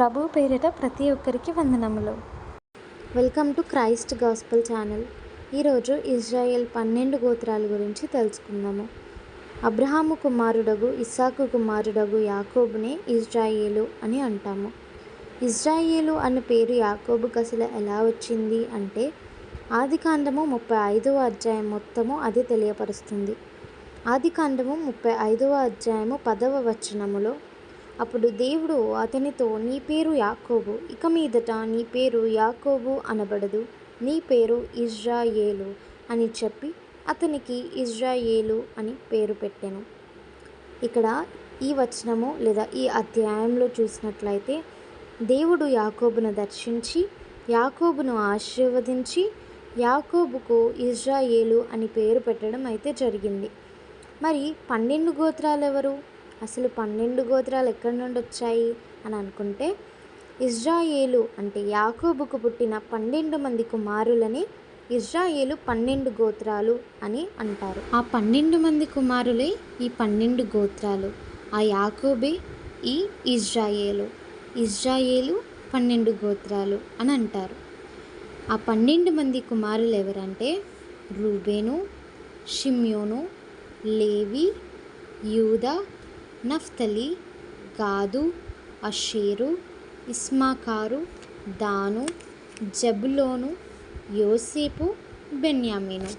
ప్రభు పేరిట ప్రతి ఒక్కరికి వందనములు. Welcome to Christ gospel channel. ఈరోజు ఇజ్రాయెల్ పన్నెండు గోత్రాల గురించి తెలుసుకుందాము. అబ్రహాము కుమారుడగు ఇస్సాకు కుమారుడగు యాకోబునే ఇజ్రాయేలు అని అంటాము. ఇజ్రాయేలు అన్న పేరు యాకోబుకు అసలు ఎలా వచ్చింది అంటే ఆది కాండము ముప్పై ఐదవ అధ్యాయం మొత్తము అది తెలియపరుస్తుంది. ఆది కాండము ముప్పై ఐదవ అధ్యాయము పదవ వచనములో అప్పుడు దేవుడు అతనితో నీ పేరు యాకోబు ఇక మీదట నీ పేరు యాకోబు అనబడదు. నీ పేరు ఇజ్రాయేలు అని చెప్పి అతనికి ఇజ్రాయేలు అని పేరు పెట్టాను. ఇక్కడ ఈ వచనము లేదా ఈ అధ్యాయంలో చూసినట్లయితే దేవుడు యాకోబును దర్శించి యాకోబును ఆశీర్వదించి యాకోబుకు ఇజ్రాయేలు అని పేరు పెట్టడం అయితే జరిగింది. మరి పన్నెండు గోత్రాలు ఎవరు అసలు పన్నెండు గోత్రాలు ఎక్కడి నుండి వచ్చాయి అని అనుకుంటే ఇజ్రాయేలు అంటే యాకోబుకు పుట్టిన పన్నెండు మంది కుమారులని ఇజ్రాయేలు పన్నెండు గోత్రాలు అని అంటారు. ఆ పన్నెండు మంది కుమారులే ఈ పన్నెండు గోత్రాలు. ఆ యాకోబే ఈ ఇజ్రాయేలు. ఇజ్రాయేలు పన్నెండు గోత్రాలు అని అంటారు. ఆ పన్నెండు మంది కుమారులు ఎవరంటే రూబేను షిమ్యోను లేవి యూదా నఫ్తలి గాదు అషేరు ఇస్మాకారు దాను జబులోను యోసేపు బెన్యామీను.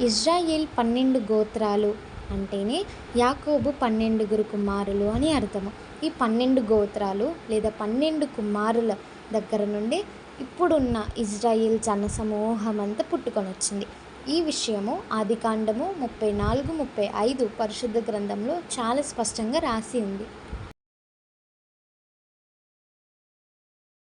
ఇజ్రాయేల్ పన్నెండు గోత్రాలు అంటేనే యాకోబు పన్నెండుగురు కుమారులు అని అర్థము. ఈ పన్నెండు గోత్రాలు లేదా పన్నెండు కుమారుల దగ్గర నుండి ఇప్పుడున్న ఇజ్రాయిల్ జన సమూహం అంతా పుట్టుకొని వచ్చింది ఈ విషయము ఆదికాండము ముప్పై నాలుగు ముప్పై ఐదు పరిశుద్ధ గ్రంథంలో చాలా స్పష్టంగా రాసి ఉంది.